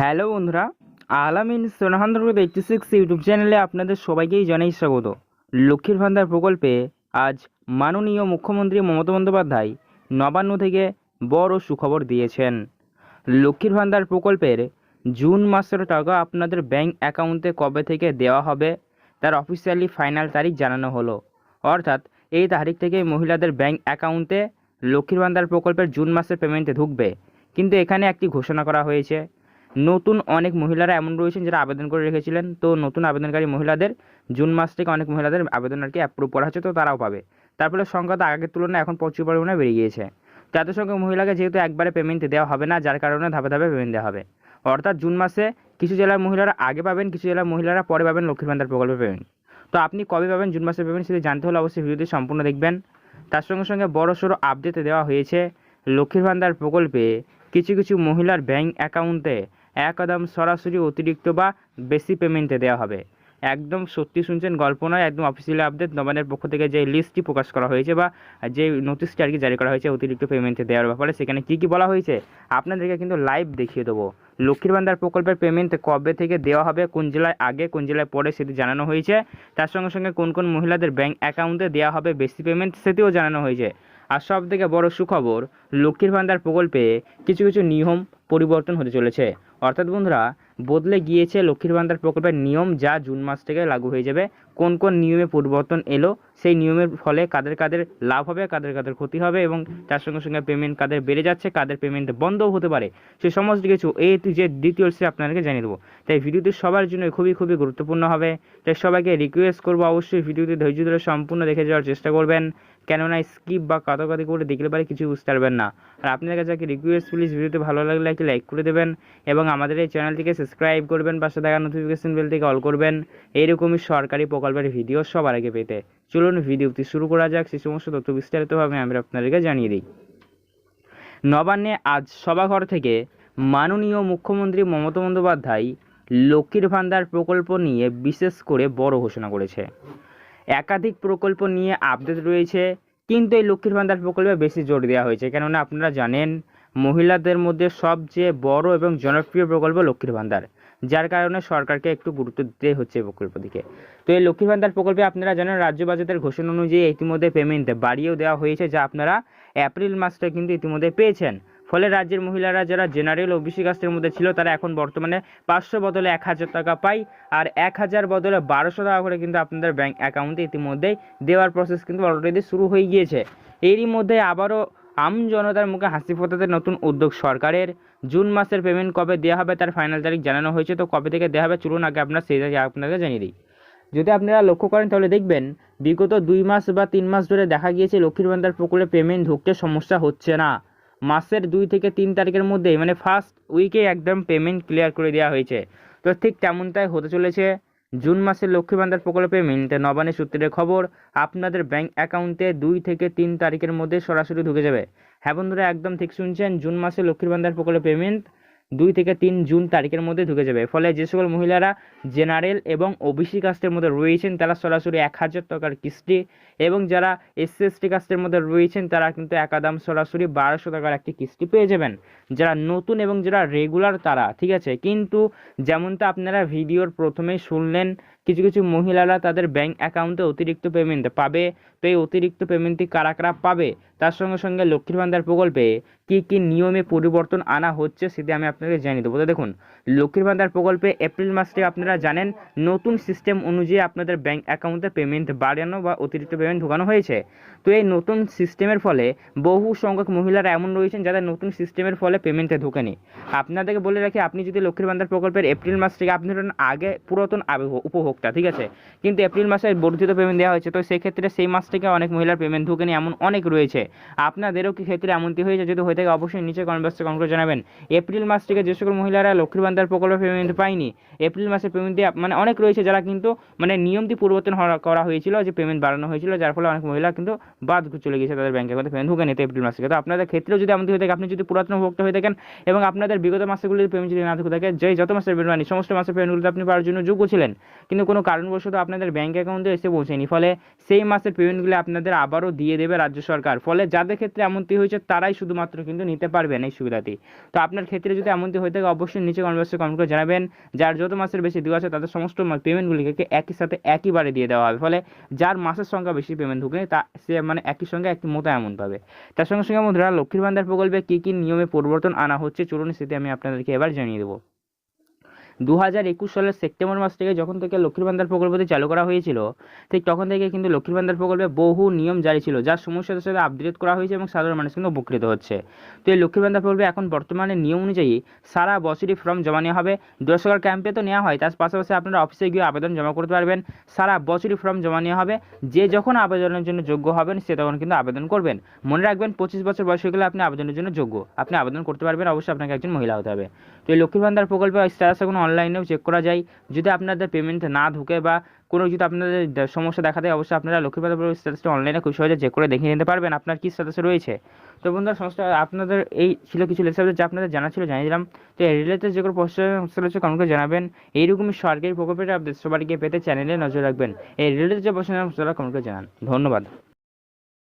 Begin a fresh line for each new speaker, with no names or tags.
Hello বন্ধুরা, আলামিন সোনাহান্দ্র eighty six YouTube চ্যানেলে আপনাদের সবাইকেই জানাই স্বাগত। লক্ষ্মীর ভান্ডার প্রকল্পে আজ মাননীয় মুখ্যমন্ত্রী মমতা বন্দ্যোপাধ্যায় নবান্ন থেকে বড় সুখবর দিয়েছেন। লক্ষ্মীর ভান্ডার প্রকল্পের জুন মাসের টাকা আপনাদের ব্যাংক অ্যাকাউন্টে কবে থেকে দেওয়া হবে, তার অফিসিয়ালি ফাইনাল তারিখ জানানো হলো। অর্থাৎ এই তারিখ থেকে মহিলাদের ব্যাংক অ্যাকাউন্টে লক্ষ্মীর ভান্ডার প্রকল্পের জুন মাসের পেমেন্টে ঢুকবে। কিন্তু এখানে একটি ঘোষণা করা হয়েছে নতুন অনেক মহিলারা এমন রয়েছেন যারা আবেদন করে রেখেছিলেন। তো নতুন আবেদনকারী মহিলাদের জুন মাস থেকে অনেক মহিলাদের আবেদন আর কি অ্যাপ্রুভ করা হচ্ছে, তো তারাও পাবে। তার ফলে তো আগের তুলনায় এখন প্রচুর পরিমাণে বেড়ে গিয়েছে। এত সংখ্যক মহিলাকে যেহেতু একবারে পেমেন্ট দেওয়া হবে না, যার কারণে ধাপে ধাপে পেমেন্ট দেওয়া হবে। অর্থাৎ জুন মাসে কিছু জেলার মহিলারা আগে পাবেন, কিছু জেলার মহিলারা পরে পাবেন লক্ষ্মীর ভান্ডার প্রকল্পে পেমেন্ট তো আপনি কবে পাবেন জুন মাসের পেমেন্ট সেটা জানতে হলে অবশ্যই ভিডিওটি সম্পূর্ণ দেখবেন। তার সঙ্গে সঙ্গে বড় সড়ো আপডেট দেওয়া হয়েছে, লক্ষ্মীর ভান্ডার প্রকল্পে কিছু কিছু মহিলার ব্যাংক অ্যাকাউন্টে একদম সরাসরি অতিরিক্ত বা বেশি পেমেন্টে দেওয়া হবে। একদম সত্যি শুনছেন গল্প নয়, একদম অফিসিয়ালি আপডেট নবানের পক্ষ থেকে যে লিস্টটি প্রকাশ করা হয়েছে বা যে নোটিশটি আর কি জারি করা হয়েছে অতিরিক্ত পেমেন্টে দেওয়ার ব্যাপারে, সেখানে কী কী বলা হয়েছে আপনাদেরকে কিন্তু লাইভ দেখিয়ে দেবো। লক্ষ্মীর ভান্ডার প্রকল্পের পেমেন্ট কবে থেকে দেওয়া হবে, কোন জেলায় আগে, কোন জেলায় পরে সেটি জানানো হয়েছে, তার সঙ্গে সঙ্গে কোন কোন মহিলাদের ব্যাংক অ্যাকাউন্টে দেওয়া হবে বেশি পেমেন্ট সেটিও জানানো হয়েছে। আর সব থেকে বড় সুখবর, লক্ষ্মীর ভান্ডার প্রকল্পে কিছু কিছু নিয়ম পরিবর্তন হতে চলেছে। অর্থাৎ বন্ধুরা, বদলে গিয়েছে লক্ষ্মীর ভান্ডার প্রকল্পের নিয়ম যা জুন মাস থেকে লাগু হয়ে যাবে। কোন কোন নিয়মে পরিবর্তন এলো সেই নিয়মের ফলে কাদের কাদের লাভ হবে, কাদের কাদের ক্ষতি হবে এবং তার সঙ্গে সঙ্গে পেমেন্ট কাদের বেড়ে যাচ্ছে, কাদের পেমেন্ট বন্ধও হতে পারে। সে সমস্ত কিছু এই টু যে ডিটেলসে আপনাদেরকে জানিয়ে দেবো। তাই ভিডিওটি সবার জন্য খুবই খুবই গুরুত্বপূর্ণ হবে। তাই সবাইকে রিকোয়েস্ট করব, অবশ্যই ভিডিওটি ধৈর্য ধরে সম্পূর্ণ দেখে যাওয়ার চেষ্টা করবেন। কেননা স্কিপ বা কাটাকাটি করে দেখলে পারে কিছু বুঝতে পারবেন না। আর আপনাদের কাছে একটা রিকোয়েস্ট প্লিজ ভিডিওতে ভালো লাগলে একটি লাইক করে দেবেন এবং আমাদের এই চ্যানেলটিকে সাবস্ক্রাইব করবেন, পাশে থাকা নোটিফিকেশন বেল থেকে অল করবেন। এইরকমই সরকারি প্রকল্পের ভিডিও সবার আগে পেতে। চলুন ভিডিওটি শুরু করা যাক। সেই সমস্ত তথ্য বিস্তারিতভাবে আমি আপনাদেরকে জানিয়ে দিই। নবান্নে আজ সভাঘর থেকে মাননীয় মুখ্যমন্ত্রী মমতা বন্দ্যোপাধ্যায় লক্ষ্মীর ভান্ডার প্রকল্প নিয়ে বিশেষ করে বড় ঘোষণা করেছে। একাধিক প্রকল্প নিয়ে আপডেট রয়েছে, কিন্তু এই লক্ষ্মীর ভান্ডার প্রকল্পে বেশি জোর দেওয়া হয়েছে। কেননা আপনারা জানেন মহিলাদের মধ্যে সবচেয়ে বড় এবং জনপ্রিয় প্রকল্প লক্ষ্মীর ভান্ডার, যার কারণে সরকারকে একটু গুরুত্ব দিতে হচ্ছে প্রকল্প দিকে। তো এই লক্ষ্মীর ভান্ডার প্রকল্পে আপনারা জানেন, রাজ্য বাজেটের ঘোষণা অনুযায়ী ইতিমধ্যে পেমেন্ট বাড়িয়েও দেওয়া হয়েছে, যা আপনারা এপ্রিল মাসটা কিন্তু ইতিমধ্যে পেয়েছেন। ফলে রাজ্যের মহিলারা যারা জেনারেল ওবিসি কাস্টের মধ্যে ছিল, তারা এখন বর্তমানে পাঁচশো বদলে এক হাজার টাকা পায় আর এক হাজার বদলে বারোশো টাকা করে কিন্তু আপনাদের ব্যাংক অ্যাকাউন্টে ইতিমধ্যেই দেওয়ার প্রসেস কিন্তু অলরেডি শুরু হয়ে গিয়েছে। এরই মধ্যে আবারও আম জনতার মুখে হাসি ফোটাতে নতুন উদ্যোগ সরকারের। জুন মাসের পেমেন্ট কবে দেওয়া হবে তার ফাইনাল তারিখ জানানো হয়েছে, তো কবে থেকে দেওয়া হবে চলুন আগে আপনার সেই তারিখ আপনাকে জানিয়ে দিই। যদি আপনারা লক্ষ্য করেন তাহলে দেখবেন, বিগত দুই মাস বা তিন মাস ধরে দেখা গিয়েছে লক্ষ্মীর ভান্ডার প্রকল্পে পেমেন্ট ঢুকতে সমস্যা হচ্ছে না। মাসের দুই থেকে তিন তারিখের মধ্যেই মানে ফার্স্ট উইকে একদম পেমেন্ট ক্লিয়ার করে দেওয়া হয়েছে। তো ঠিক তেমনটাই হতে চলেছে। জুন মাসের লক্ষ্মী ভান্ডার প্রকল্পে পেমেন্ট নবানী সূত্রের খবর, আপনাদের ব্যাংক অ্যাকাউন্টে দুই থেকে তিন তারিখের মধ্যে সরাসরি ঢুকে যাবে। হ্যাঁ বন্ধুরা, একদম ঠিক শুনছেন, জুন মাসে লক্ষ্মীর ভান্ডার প্রকল্পে পেমেন্ট দুই থেকে তিন জুন তারিখের মধ্যে ঢুকে যাবে। ফলে যে সকল মহিলারা জেনারেল এবং ওবিসি কাস্টের মধ্যে রয়েছেন, তারা সরাসরি এক হাজার টাকার কিস্তি এবং যারা এসসি এসটি কাস্টের মধ্যে রয়েছেন, তারা কিন্তু একাদাম সরাসরি বারোশো টাকার একটি কিস্তি পেয়ে যাবেন। যারা নতুন এবং যারা রেগুলার তারা, ঠিক আছে? কিন্তু যেমনটা আপনারা ভিডিওর প্রথমেই শুনলেন, কিছু কিছু মহিলারা তাদের ব্যাংক অ্যাকাউন্টে অতিরিক্ত পেমেন্ট পাবে। তো এই অতিরিক্ত পেমেন্টটি কারা কারা পাবে? তার সঙ্গে সঙ্গে লক্ষ্মীর ভান্ডার প্রকল্পে কী কী নিয়মে পরিবর্তন আনা হচ্ছে সেটি আমি আপনাকে জানিয়ে দেবো। তো দেখুন লক্ষ্মীর ভান্ডার প্রকল্পে এপ্রিল মাস থেকে আপনারা জানেন, নতুন সিস্টেম অনুযায়ী আপনাদের ব্যাংক অ্যাকাউন্টে পেমেন্ট বাড়ানো বা অতিরিক্ত পেমেন্ট ঢোকানো হয়েছে। তো এই নতুন সিস্টেমের ফলে বহু সংখ্যক মহিলারা এমন রয়েছেন যাদের নতুন সিস্টেমের ফলে পেমেন্টে ঢোকেনি। আপনাদেরকে বলে রাখি, আপনি যদি লক্ষ্মীর ভান্ডার প্রকল্পের এপ্রিল মাস থেকে আপনি আগে পুরাতন উপভোক্তা, ঠিক আছে? কিন্তু এপ্রিল মাসে বর্ধিত পেমেন্ট দেওয়া হয়েছে। তো সেক্ষেত্রে সেই মাস থেকে অনেক মহিলার পেমেন্ট ঢোকেনি, এমন অনেক রয়েছে। আপনাদেরও কি ক্ষেত্রে এমনটি হয়েছে? যদি হয়ে থাকে, অবশ্যই নিচে কমেন্ট বক্সে কমেন্ট করে জানাবেন। এপ্রিল মাস থেকে যে সকল মহিলারা লক্ষ্মীর ভান্ডার প্রকল্পে পেমেন্ট পায়নি, এপ্রিল মাসে পেমেন্ট দিয়ে মানে অনেক রয়েছে যারা কিন্তু মানে নিয়মটি পরিবর্তন করা হয়েছিল যে পেমেন্ট বাড়ানো হয়েছিল, যার ফলে অনেক মহিলা কিন্তু বাদ চলে গেছে তাদের ব্যাংক অ্যাকাউন্টে পেমেন্ট ঢুকে নিতে এপ্রিল মাস। থেকে তো আপনাদের ক্ষেত্রেও যদি এমনটি হয়ে থাকে, আপনি যদি পুরাতন ভোক্তা হয়ে থাকেন এবং আপনাদের বিগত মাসগুলির পেমেন্ট যদি না থেকে থাকে, যে যত মাসের পেমেন্ট মানে সমস্ত মাসের পেমেন্টগুলোতে আপনি পাওয়ার জন্য যোগ্য ছিলেন। কিন্তু কোনো কারণবশত আপনাদের ব্যাংক অ্যাকাউন্টে এসে পৌঁছেনি। ফলে সেই মাসের পেমেন্টগুলো আপনাদের আবারও দিয়ে দেবে রাজ্য সরকার। ফলে ফলে যাদের ক্ষেত্রে এমনটি হয়েছে, তারাই শুধুমাত্র কিন্তু নিতে পারবেন এই সুবিধাটি। তো আপনার ক্ষেত্রে যদি এমনটি হয়ে থাকে, অবশ্যই নিচে কমেন্ট বক্সে কমেন্ট করে জানাবেন। যার যত মাসের বেশি দেওয়া আছে, তাদের সমস্ত পেমেন্টগুলিকে একই সাথে একইবারে দিয়ে দেওয়া হবে। ফলে যার মাসের সংখ্যা বেশি পেমেন্ট ঢুকে, তা সে মানে একই সঙ্গে একই মতো এমন পাবে। তার সঙ্গে সঙ্গে বন্ধুরা, লক্ষ্মীর ভান্ডার প্রকল্পে কী কী নিয়মে পরিবর্তন আনা হচ্ছে, চলুন সেটি আমি আপনাদেরকে এবার জানিয়ে দেবো। দু হাজার একুশ সালের সেপ্টেম্বর মাস থেকে যখন থেকে লক্ষ্মীর ভান্ডার প্রকল্পটি চালু করা হয়েছিল, ঠিক তখন থেকে কিন্তু লক্ষ্মীর ভান্ডার প্রকল্পে বহু নিয়ম জারি ছিল যার সময়ের সাথে আপডেট করা হয়েছে এবং সাধারণ মানুষ কিন্তু উপকৃত হচ্ছে। তো এই লক্ষ্মীর ভান্ডার প্রকল্পে এখন বর্তমানে নিয়ম অনুযায়ী সারা বছরই ফর্ম জমা নেওয়া হবে। দশকার ক্যাম্পে তো নেওয়া হয়, তার পাশাপাশি আপনারা অফিসে গিয়ে আবেদন জমা করতে পারবেন। সারা বছরই ফর্ম জমা নেওয়া হবে। যে যখন আবেদনের জন্য যোগ্য হবেন, সে তখন কিন্তু আবেদন করবেন। মনে রাখবেন, পঁচিশ বছর বয়স হয়ে গেলে আপনি আবেদনের জন্য যোগ্য। আপনি আবেদন করতে পারবেন, অবশ্যই আপনাকে একজন মহিলা হতে হবে। তো এই লক্ষ্মীর ভান্ডার প্রকল্পে স্ট্যাটাস এখন অনলাইনেও চেক করা যায়। যদি আপনাদের পেমেন্ট না ঢুকে বা কোনো যদি আপনাদের সমস্যা দেখা দেয়, অবশ্যই আপনারা প্রকল্পের স্ট্যাটাসটা অনলাইনে খুব সহজে চেক করে দেখে নিতে পারবেন আপনার কী স্ট্যাটাসে রয়েছে। তো বন্ধুরা, সমস্ত আপনাদের এই ছিল কিছু লেসার যা আপনাদের জানা ছিল, জানিয়ে দিলাম। তো এই রিলেটেড যে কোনো প্রশ্ন হচ্ছে কমেন্ট করে জানাবেন। এইরকমই সরকারি প্রকল্পের আপডেট গিয়ে পেতে চ্যানেলে নজর রাখবেন। এই রিলেটেড যে প্রশ্ন কমেন্ট করে জানান। ধন্যবাদ।